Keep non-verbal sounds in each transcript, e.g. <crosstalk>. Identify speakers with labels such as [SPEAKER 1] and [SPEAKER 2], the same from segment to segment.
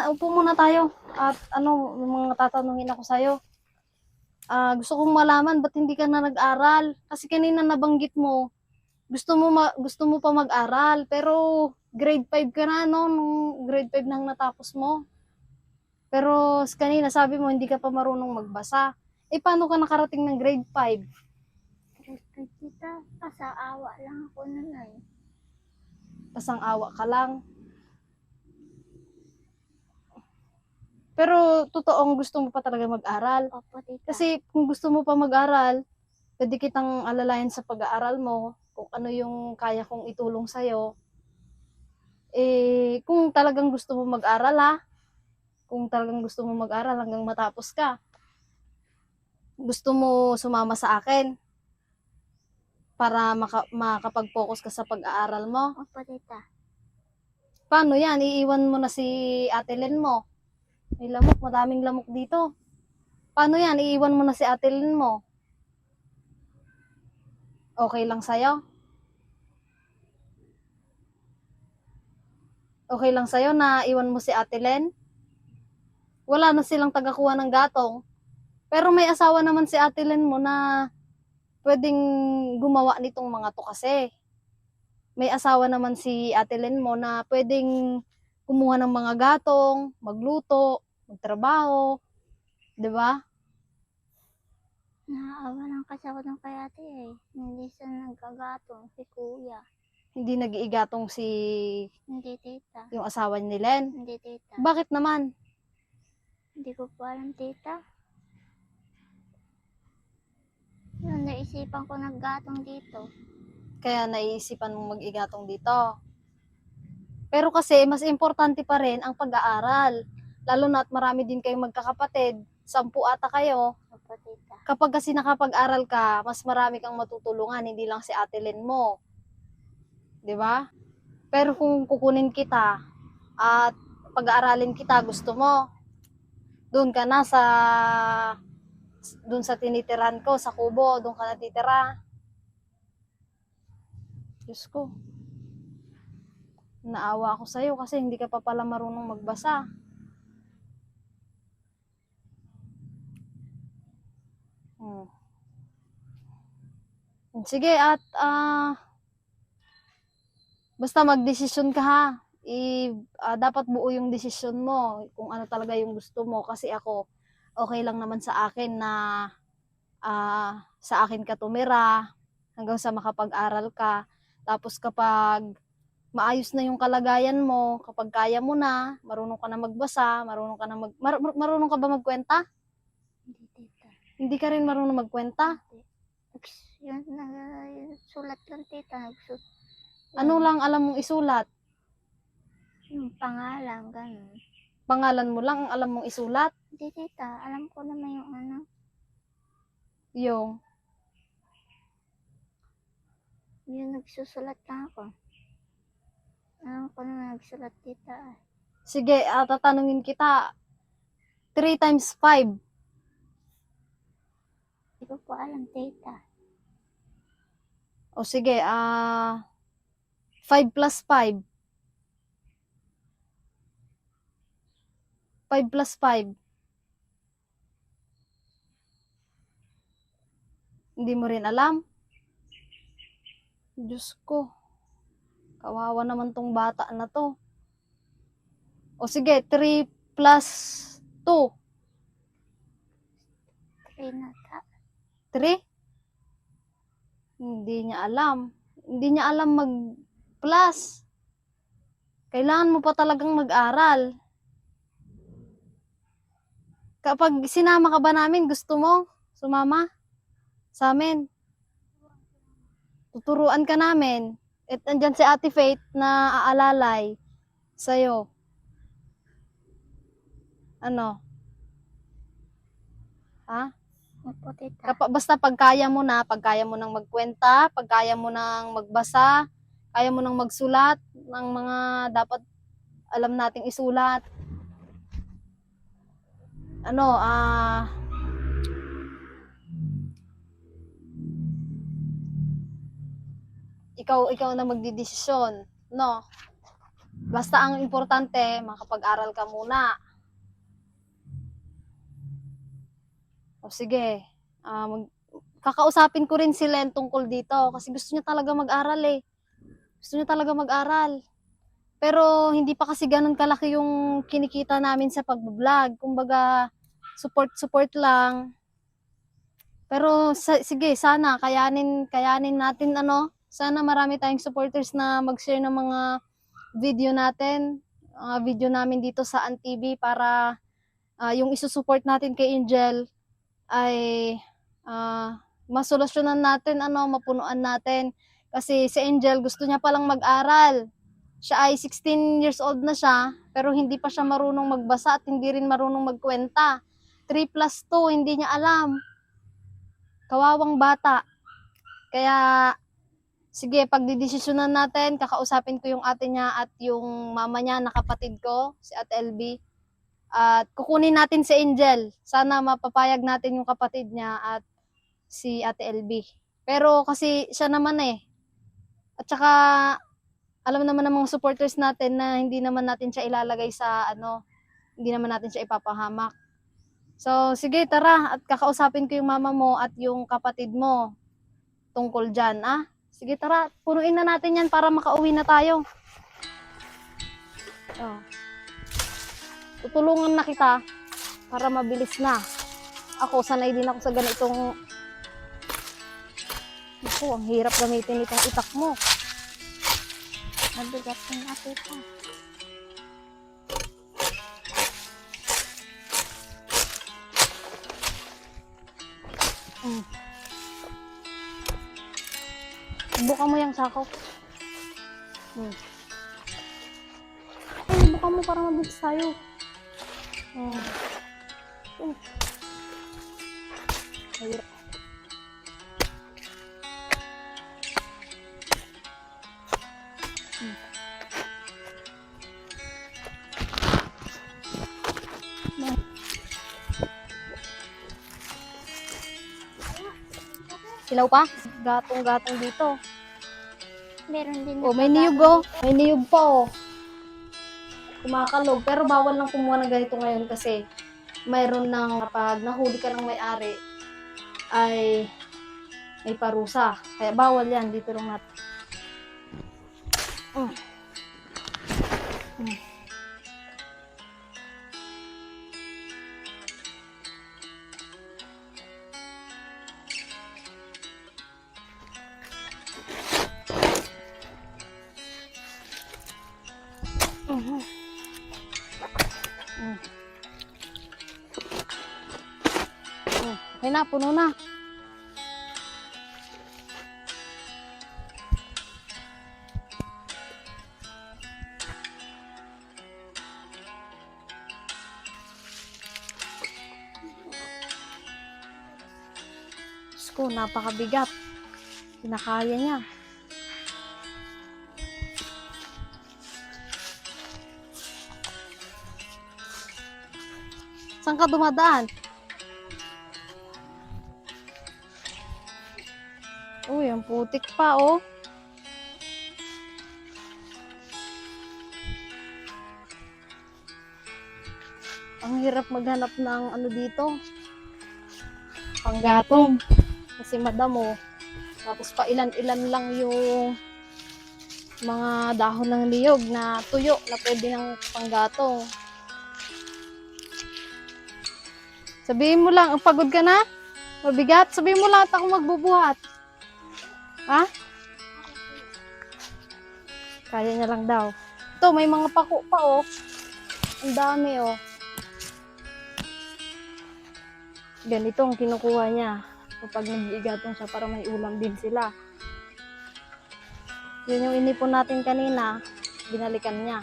[SPEAKER 1] muna, upo muna tayo. At ano, mga tatanungin ako sa'yo. Ah, gusto kong malaman ba't hindi ka na nag-aral? Kasi kanina nabanggit mo, gusto mo ma- gusto mo pa mag-aral, pero grade 5 ka na no, nung grade 5 nang natapos mo. Pero kanina sabi mo hindi ka pa marunong magbasa. Eh paano ka nakarating ng grade 5?
[SPEAKER 2] Respect kita. Asa awa lang ako nun ay.
[SPEAKER 1] Pasang awa ka lang. Pero totoong gusto mo pa talaga mag-aral.
[SPEAKER 2] Opo, tita.
[SPEAKER 1] Kasi kung gusto mo pa mag-aral, pwede kitang alalayan sa pag-aaral mo, kung ano yung kaya kong itulong sa'yo. Eh, kung talagang gusto mo mag-aral ha, kung talagang gusto mo mag-aral hanggang matapos ka, gusto mo sumama sa akin para maka- makapag-focus ka sa pag-aaral mo.
[SPEAKER 2] Opo, tita.
[SPEAKER 1] Paano yan? Iiwan mo na si Ate Len mo. May lamok, madaming lamok dito. Paano yan? Iiwan mo na si Ate mo. Okay lang sa'yo? Okay lang sa'yo na iwan mo si Ate? Wala na silang tagakuha ng gatong. Pero may asawa naman si Ate mo na pwedeng gumawa nitong mga to kasi may asawa naman si Ate mo na pwedeng kumuha ng mga gatong, magluto, magtrabaho, 'di ba?
[SPEAKER 2] Naaawa lang kasi ako ng kay ate eh. Hindi siya nagagatong si kuya.
[SPEAKER 1] Hindi nag-iigatong si
[SPEAKER 2] Hindi, tita.
[SPEAKER 1] yung asawa ni Len.
[SPEAKER 2] Hindi, tita.
[SPEAKER 1] Bakit naman?
[SPEAKER 2] Hindi ko po alam, tita. Yun, naisipan ko naggatong dito.
[SPEAKER 1] Kaya naiisipan mong mag-igatong dito. Pero kasi mas importante pa rin ang pag-aaral. Lalo na at marami din kayong magkakapatid, sampu ata kayo.
[SPEAKER 2] Tita.
[SPEAKER 1] Kapag kasi nakapag-aral ka, mas marami kang matutulungan, hindi lang si Ate Len mo. 'Di ba? Pero kung kukunin kita at pag-aaralin kita, gusto mo, doon ka na sa doon sa tinitiran ko, sa kubo, doon ka natitira. Diyos ko. Naawa ako sa'yo kasi hindi ka pa pala marunong magbasa. Sige, at ah basta magdesisyon ka ha. I, ah, dapat buo yung desisyon mo kung ano talaga yung gusto mo kasi ako okay lang naman sa akin na ah, sa akin ka tumira hanggang sa makapag-aral ka. Tapos kapag maayos na yung kalagayan mo, kapag kaya mo na, marunong ka na magbasa, marunong ka na mag mar- mar- marunong ka ba magkwenta?
[SPEAKER 2] Hindi, tita.
[SPEAKER 1] Hindi ka rin marunong magkwenta?
[SPEAKER 2] Nags- Yun, nag- sulat lang, tita. Nagsulat.
[SPEAKER 1] Ano lang alam mong isulat?
[SPEAKER 2] Yung pangalan, ganun.
[SPEAKER 1] Pangalan mo lang ang alam mong isulat?
[SPEAKER 2] Hindi, tita. Alam ko naman yung ano.
[SPEAKER 1] Yung,
[SPEAKER 2] Yung nagsusulat lang ako. Alam ko na nagsulat, tita.
[SPEAKER 1] sige, ah, tatanungin kita. 3 times 5.
[SPEAKER 2] Hindi ko po alam, tita.
[SPEAKER 1] O sige, ah 5 plus 5. 5 plus 5. Hindi mo rin alam? Diyos ko. Kawawa naman tong bata na to. O sige, 3 plus 2.
[SPEAKER 2] Three na ta.
[SPEAKER 1] 3? Hindi niya alam. Hindi niya alam mag-plus. Kailangan mo pa talagang mag-aral. Kapag sinama ka ba namin, gusto mo sumama sa amin? Tuturuan ka namin. At andyan si Ate Faith na aalalay sa'yo. Ano? Ha?
[SPEAKER 2] Tita.
[SPEAKER 1] Kapa, basta pag kaya mo na, pag kaya mo nang magkwenta, pag kaya mo nang magbasa, kaya mo nang magsulat ng mga dapat alam nating isulat. Ano, ah ikaw ikaw na magdidesisyon, no? basta ang importante, makapag-aral ka muna. O sige, ah, mag- kakausapin ko rin si Len tungkol dito kasi gusto niya talaga mag-aral eh. Gusto niya talaga mag-aral. Pero hindi pa kasi ganun kalaki yung kinikita namin sa pag-vlog. Kumbaga, support-support lang. Pero sa- sige, sana kayanin kayanin natin ano, sana marami tayong supporters na mag-share ng mga video natin, mga video namin dito sa AnTV para ah, yung isusupport natin kay Angel ay ah, masolusyonan natin ano, mapunuan natin. Kasi si Angel gusto niya palang mag-aral. Siya ay 16 years old na siya, pero hindi pa siya marunong magbasa at hindi rin marunong magkwenta. 3 plus 2, hindi niya alam. Kawawang bata. Kaya, sige, pagdidesisyonan natin, kakausapin ko yung ate niya at yung mama niya na kapatid ko, si Ate LB. At kukunin natin si Angel. Sana mapapayag natin yung kapatid niya at si Ate LB. Pero kasi siya naman eh. At saka, alam naman ng mga supporters natin na hindi naman natin siya ilalagay sa ano, hindi naman natin siya ipapahamak. So, sige, tara. At kakausapin ko yung mama mo at yung kapatid mo tungkol dyan, ah. Sige, tara. Punuin na natin yan para makauwi na tayo. Oh. Tutulungan na kita para mabilis na. Ako, sanay din ako sa ganitong... Naku, ang hirap gamitin itong itak mo.
[SPEAKER 2] Mabigat yung ate ko.
[SPEAKER 1] Mm. Buka mo yung sako. Hmm. Ay, buka mo para mabilis tayo. Hmm. Oh. Mahirap. Hmm. Silaw pa? Gatong-gatong dito.
[SPEAKER 2] Meron din
[SPEAKER 1] Oh, may niyog oh. May niyog pa oh. Kumakalog. Pero bawal lang kumuha ng ganito ngayon kasi mayroon nang kapag nahuli ka ng may-ari ay may parusa. Kaya bawal yan. Dito lang natin. Na, puno na. Ko, napakabigat. Pinakaya niya. Saan ka dumadaan? Uy, ang putik pa, oh. Ang hirap maghanap ng ano dito. Panggatong. Kasi madamo. Tapos pa ilan-ilan lang yung mga dahon ng niyog na tuyo na pwede ng panggatong. Sabihin mo lang, ang pagod ka na? Mabigat? Sabihin mo lang at ako magbubuhat. Ha? Kaya niya lang daw. Ito, may mga pako pa, oh. Ang dami, oh. Ganito ang kinukuha niya kapag nag-iigatong siya para may ulam din sila. Yun yung inipon natin kanina, binalikan niya.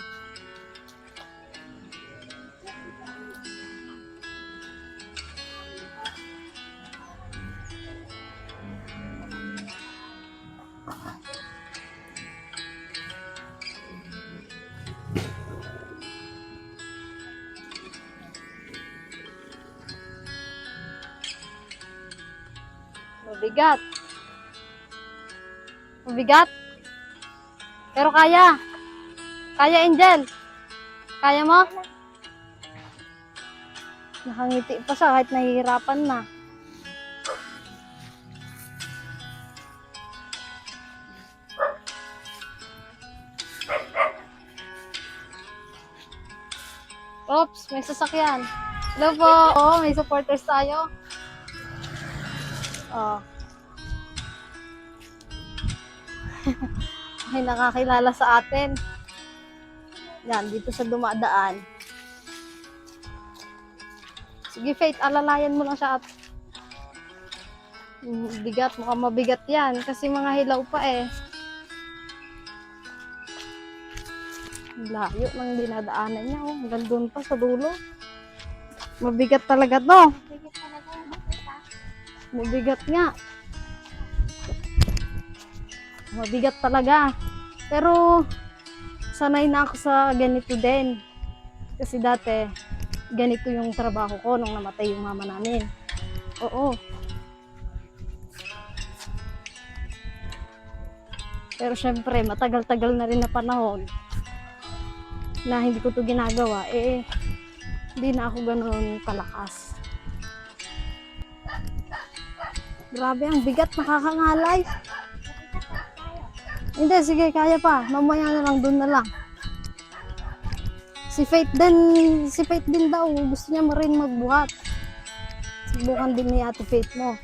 [SPEAKER 1] Mabigat. Mabigat. Pero kaya. Kaya, Angel? Kaya mo? Nakangiti pa siya kahit nahihirapan na. Oops, may sasakyan. Hello po. Oo, may supporters tayo. Oh. <laughs> may nakakilala sa atin. Yan, dito sa dumadaan. Sige, Faith, alalayan mo lang siya at bigat, mukhang mabigat yan. Kasi mga hilaw pa eh. Layo ng dinadaanan niya. Oh. Hanggang doon pa sa dulo. Mabigat talaga to.
[SPEAKER 2] Makita.
[SPEAKER 1] Mabigat nga. Mabigat talaga. Pero, sanay na ako sa ganito din. Kasi dati, ganito yung trabaho ko nung namatay yung mama namin. Oo. Pero syempre, matagal-tagal na rin na panahon na hindi ko to ginagawa, eh, hindi na ako ganun kalakas. Grabe, ang bigat, nakakangalay. Hindi, sige, kaya pa. Mamaya na lang, doon na lang. Si Faith din, si Faith din daw, gusto niya rin magbuhat. Subukan din ni Ate Faith mo.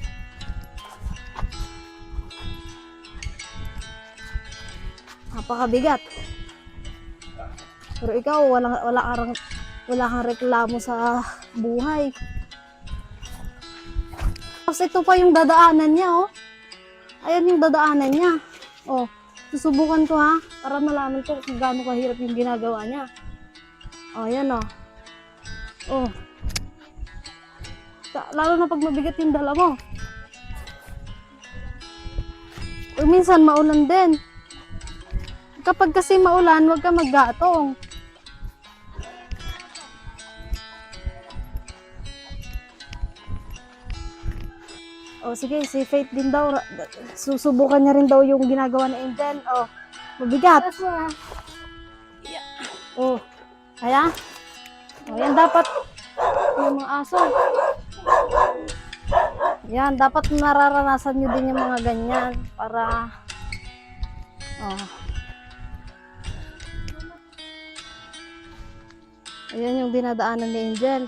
[SPEAKER 1] Napakabigat. Pero ikaw, wala, wala, kang, wala kang reklamo sa buhay. Tapos ito pa yung dadaanan niya, oh. Ayan yung dadaanan niya. Oh, susubukan ko ha, para malaman ko kung gaano kahirap yung ginagawa niya. Oh, ayan oh. Oh. Lalo na pag mabigat yung dala mo. O minsan maulan din. Kapag kasi maulan, huwag ka maggatong. O sige, si Faith din daw, susubukan niya rin daw yung ginagawa ni Angel. O, mabigat.
[SPEAKER 2] Tapos wala.
[SPEAKER 1] O, kaya? O, yan dapat yung mga aso. Yan, dapat nararanasan nyo din yung mga ganyan para oh. Ayan yung dinadaanan ni Angel.